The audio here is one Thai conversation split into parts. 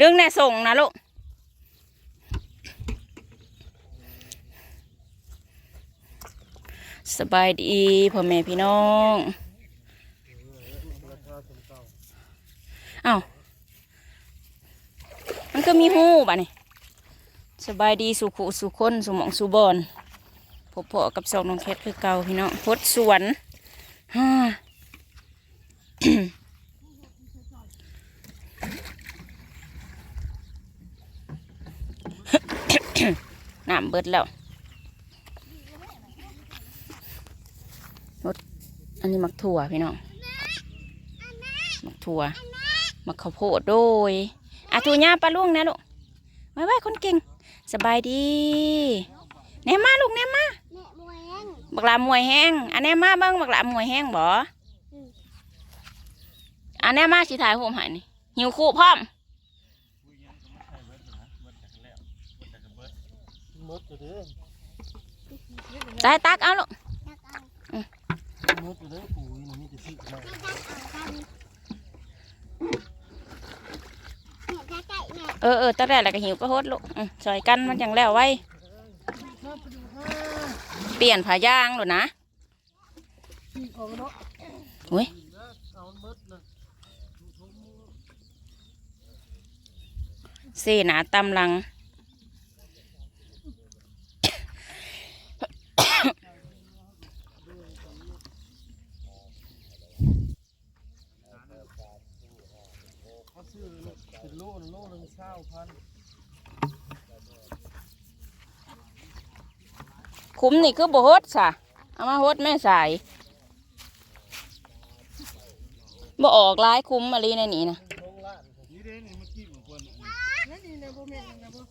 ดึงแน่ส่งนะลูกสบายดีพ่อแม่พี่น้องเอ้ามันก็มีหูบ่ะนี่สบายดีสุขุสุคนสุมองสุบอนพบพอกับสองน้องแคทคือเก่าพี่น้องพดสวนฮ่า น้ำเบิดแล้วรถอันนี้มักถั่วพี่น้องมักถั่วมักข้าวโพดโดยอาทูญ่าปลาลุงนะลูกไว้ไว้คนเก่ง สบายดีแหนมมาลูกแหนมมาแม่มวยแห้งบักลามวยแห้งอันแหนมมาเบิ้งบักลามวยแห้งบ่อันแหนมมาสิถ่ายโฮมใหายนี่หิวคู่พร้อม มดอยู่เด้อได้ตักเอาลูกมดอยู่เด้อปุ๋ยนี่มีแต่สิมาเอากันแม่ถ้าไก่แม่เออเออตั้งแต่แล้วก็หิวก็โฮดลูกอืมซอยกันมันจังแล้วไว้ เปลี่ยนผ้ายางหรอนะสิเอาเนาะอุ้ยเอามดนะเสหนาตำลัง เขาซื้อเป็นโลโลหนึ่ง เช้าพันคุ้มนี่คือบ่โฮดสะเอามาโฮดแม่สายบ่ออกหลายคุ้มอะไรในนี้นะลงล้านนี่เด้นี่มันกินของคนนั่นนี่นะบ่แม่นนะบ่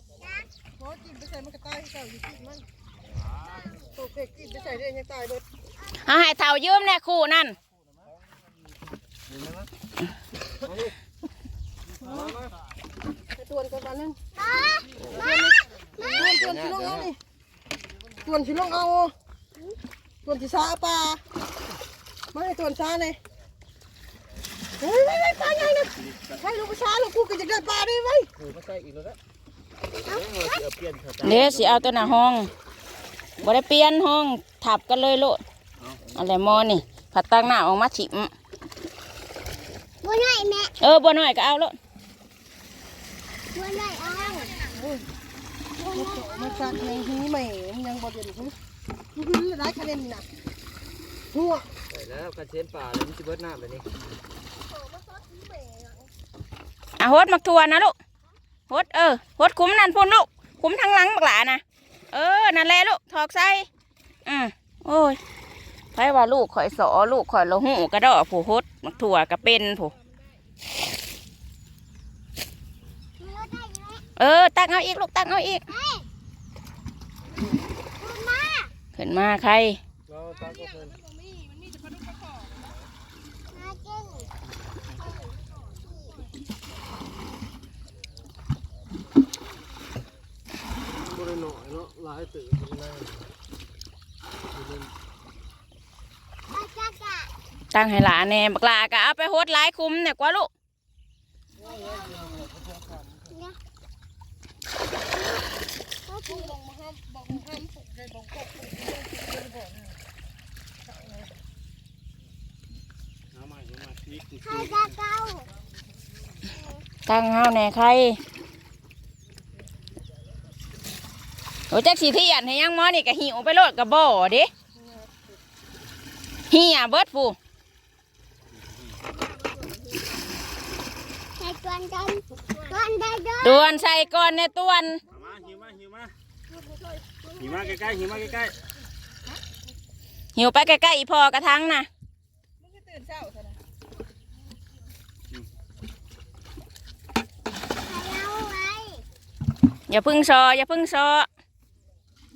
พอกินไปใส่มันก็ตายคือเก่าอยู่กินมันโตเป็กกินไปใส่ได้ยังตายเบิดเอาให้เท่ายืมแน่คู่นั่นไป ตวนกันบ้านนึงตวนตวนสิลงเอานี่ตวนสิลงเอาตวนสิซาปลามาให้ตวนซาเลยเฮ้ยไปไปปลาใหญ่นะให้ลูกซาลูกกูก็จะได้ปลาได้ไว้เออมาใส่อีกแล้วนะเดี๋ยวเราจะเอาเปลี่ยนเถอะจ้ะเดี๋ยวสิเอาตัวหน้าห้องบ่ได้เปลี่ยนห้องทับกันเลยโลดอะไรมอนี่ผัดตั้งหน้าออกมาฉิมบัวหน่อยแม่เออบ่น้อยก็เอาโลด วหน่อยเอามันสั่นในหูแม่มันยังบ่เดือดหูมันคือหลายคะแนนนี่นะหัวใส่แล้วกระเทียมป่าแล้วมันจะเบิดน้ำแบบนี้อะโฮดมักทัวนะลูกโฮดเออโฮดคุ้มนั่นพุ่นลูกคุ้มทางหลังบักหลานะเออนั่นแหละลูกถอกใส่อืมโอ้ยไผว่าลูกข่อยสอลูกข่อยละหูกระดอกผู้โฮดมักทัวก็เป็นผู้ มันรถได้อยู่ไหม เออ ตักเอาอีกลูกตักเอาอีกคุณมาขึ้นมาใคร เราตามก็เพิ่นมาเก่งบ่ได้หน่อยเนาะหลายตื่นเป็นไงมาจักอะตั้งให้หลานแน่บักหลาก็เอาไปโฮดหลายคุ้มเนี่ยกว่าลูกก็คือบอกมาห้ามบอกมาห้ามปลุกใจบอกกบปลุกใจบอกนะเอาใหม่เอาใหม่พริก ใครจะเก้า ตั้งเฮาแน่ใครโอ้จักสีที่ยันให้ยังหมอนี่ก็หิวไปโลดกับบ่อเดิเฮียเบิดฟูใครกวนกันกวนได้ด้วยดวนใส่ก่อนในตวน เอามาหิวมาหิวมา หิวมาใกล้ๆหิวมาใกล้หิวไปใกล้ๆอีพอกระทังนะมึงก็ตื่นเช้าซะนะใครเอาไว้อย่าพึ่งซออย่าพึ่งซอ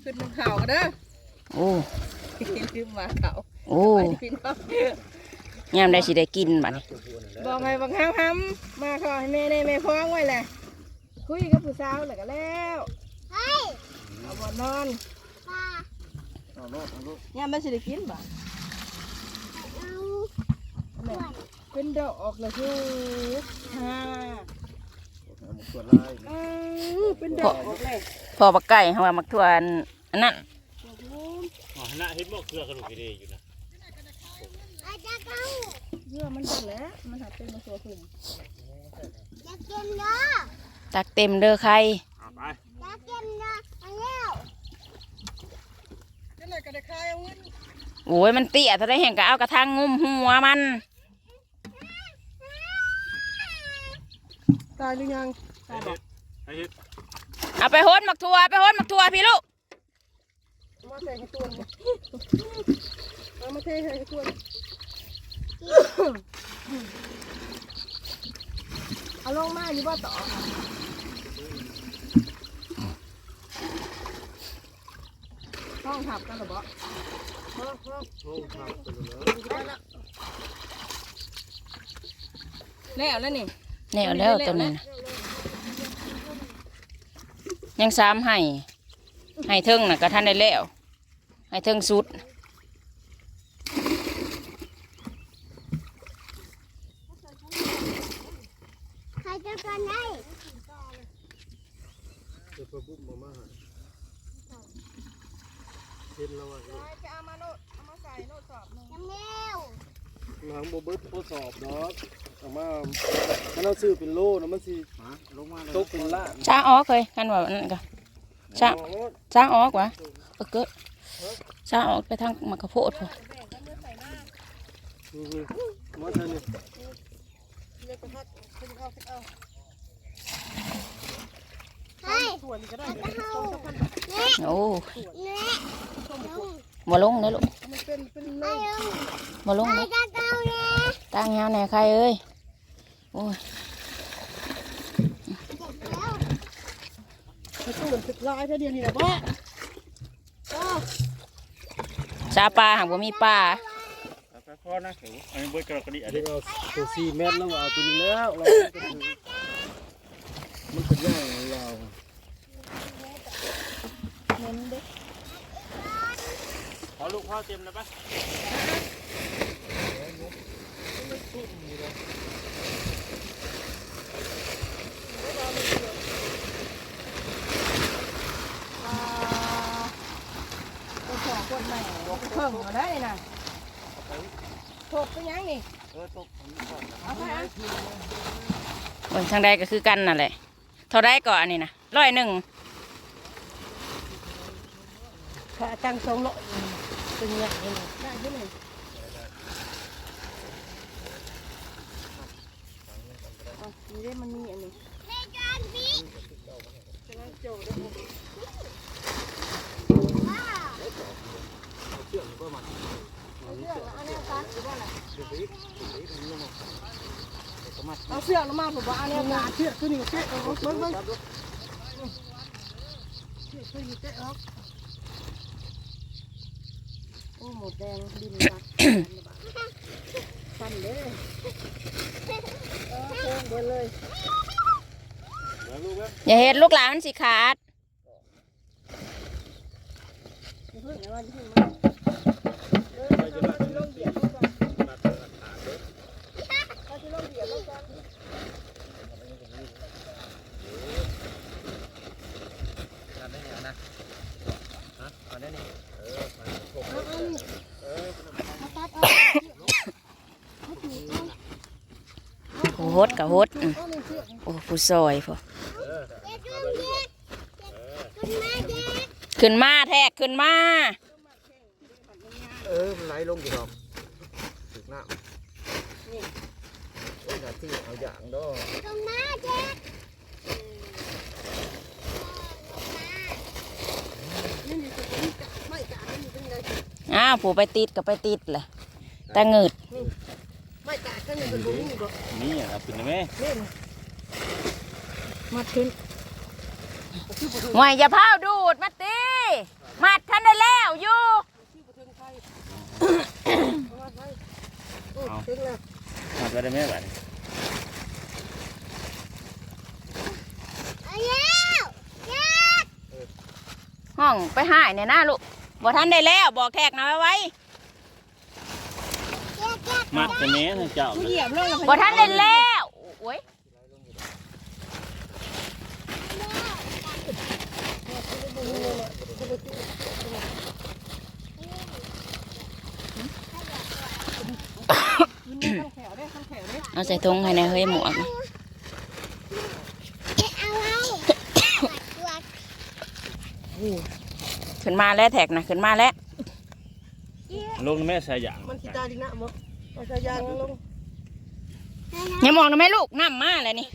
ขึ้นมันข่าวกันเด้อโอ้ลืมมาข่าวโอ้ไปพี่น้องยามได้สิได้กินบัดนี้บอกไงบอกห้ามห้ามมาขอให้แม่ในแม่พ้องไว้แหละคุยกับผู้สาวแล้วก็แล้ว เฮ้ย เอาบ่นอนปลาๆเอาโลดเอาโลดยามมันสิได้กินบ่เอาแม่เป็นดอกเลยคือฮ่าเอาหมดตัวลายอือเป็นดอกออกเลยพอบักไก่เฮาว่ามักทั่วอันอันนั้นอ๋อหน้าเห็นบ่เกลือกระดูกดีอยู่นะอาจจะเข้าเยื่อมันดังแล้วมันหักเป็นมาตัวถุงอยากกินเนาะตักเต็มเด้อใครเอาไปอยากกินเนาะมาแล้ วจังได๋ก็ได้คายเอาเงินโอ้ยมันเตี้ยถ้าได้เห็นก็เอากระทังงุมหัวมัน ตายหรือยังให้เฮ็ดให้เฮ็ดเอาไปโหนมักทั่วไปโหนมักทั่วพี่ลูกเอามาใส่ให้ตัวนี่เอามาเทให้ตัวนี่เอาลงมาอยู่บ่ต่อ ห้องทับกันหรอบ่ห้องห้องห้องพักกันแล้วแล้วแล้วแล้วนี่แน่แล้วตัวนั้นยังซ้ำให้ให้เทิงน่ะก็ท่านได้แล้วให้เทิงสุดใครจะกันได้จะไปบุ้มามา เห็นแล้วว่าจะเอามาโนดเอามาใส่โนดสอบหนึ่งยังเร็วหลังบ่เบิดทดสอบดอกเอามามันเอาซื้อเป็นโลนะมันสิลงมาตกเป็นล้าช้าออกเลยกันว่านั่นก็ช้าช้าออกวะเออเกิดช้าออกไปทางมะกะโพดพอมาเถอะนี่ เล็กกระทัดขึ้นเอาขึ้นเอาเฮ้ยส่วนก็ได้อาจจะเข้าสองสามพันเนี่ยโอ้เนี่ยลงบ่ลงนะลูกมันเป็นเป็นโนไม่ดลงบ่ลงใครนะจะเข้าเนี่ยตั้งยาวแน่ใครเอ้ยโอ้ยเจ็บแล้วถ้าส่วนสึกลายเท่าเดียวนี่แหละบ่ก็ชาปลาหากบ่มีปลาเอาไปพอนะเดี๋ยวอันนี้เบิดกระดูกดีอันเดี๋นี้ยวเอาตัวสี่เมตรแล้วเอาตัวนี้แล้วเราก็ถือมันเป็นย่างของเรา ขอ ลูกพ่อเต็มเลยปะตัวสองคนใหม่บอกเพิ่งมาได้น่ะโทษไปยังนี่เออตกอันนี้ก่อนนะเอาไปอะเบิ่งทางใดก็คือกันนั่นแหละเท่าใดก่อนอันนี้นะร้อยหนึ่งขาตังสองร้อย เป็นไงนี่ได้ที่ไหนเอาดีได้มันมีอันนี้ในการบีฉะนั้นโจ้ได้หมด ว้าว เชื่อมก็มัน เอาเสื้ออันนี้กัน หรือว่าอะไรเดี๋ยวไปอีกเดี๋ยวไปอีกอันนี้ลงมาเดี๋ยวก็มาเอาเสื้อลงมาผมว่าอันนี้กันเสื้อตัวนี้เสื้อเอาเบิ้งเบิ้งครับลูกเสื้อตัวนี้เสื้อเอาโอ้หมดแดงดินรักปั่นเลยเออโค้งไปเลยเดี๋ยวลูกนะอย่าเฮ็ดลูกหลานมันสิขาดอย่าเพิ่งอย่าว่าอย่าเพิ่งมาเออเอาไปลงเหยียบเขาก่อนเอาไปลงเหยียบเขาก่อน ทำได้ยังนะฮะเอาได้นี่เออมาถก เอาเอานี่ เออ เอาตัดเอา โหดกับโหดโอ้ผู้ซอยพอขึ้นมาแทกขึ้นมา เออมันไหลลงอยู่ดอกถึกน้ำนี่โอ้ยอย่าที่เอาอย่างดอกคุณแม่เจ็บนี่นี่ตัวนี้ไม่กอ้าว ผู้ไปติดก็ไปติดแหละตาเงิด ไม่กะก็นี่เป็นบุ้งบ่นี่อะเอาขึ้นได้ไหมเล่นมาขึ้นหวยอย่าเผาดูดมาตีมัดท่านได้แล้วอยู่มาไปโอ้ถึงแล้วเอาไปได้ไหมบัดนี้เอาแล้วเจ็บห้องไปหายเนี่ยนะลูกบ่ท่านได้แล้วบอกแขกนะไว้เจ็บเจ็บ มัดแต่แนี้างเจ้าเหบอท่านเล่นแล้วโอ้ยเอาใส่ถุงให้ในเฮ้ยหมวกขึ้นมาแล้วแท็กนะขึ้นมาแล้วลงแม่ใส่ยางมันขี้ตาดีนะมั้ เอาใส่ยางแล้วลงอย่ามองนะแม่ลูกน้ำมาเลยนี่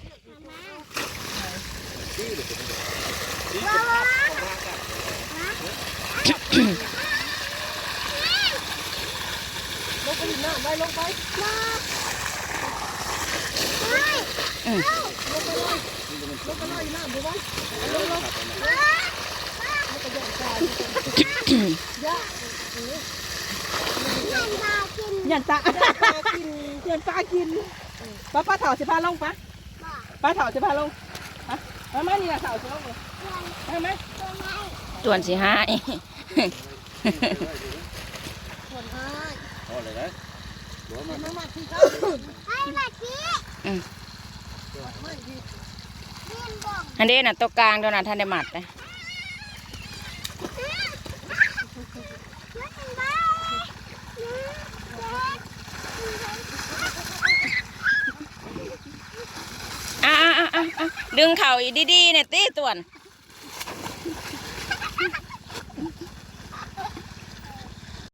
ลงไปหน้าไปลงไปอืมลงไปเลยลงไปเลยหน้าบ่ไว้ลงลงมันก็ย่างตายย่ามันพากิ นยันตากินยันปลากินป้าป้าเถาสิพาลงปะป้าเถาสิพาลงฮะมามานี่นะเถาสิลงเลยมาไหมจวนสิหายคนให้พอเลยนะมามาที่เขาให้มาทีไม่ดีเรียนบอกอันนี้น่ะตัวกลางตัวน่ะท่านได้หมัดเลย มันบ้าเดึงเข่าอีดีๆเนี่ยตีต่วน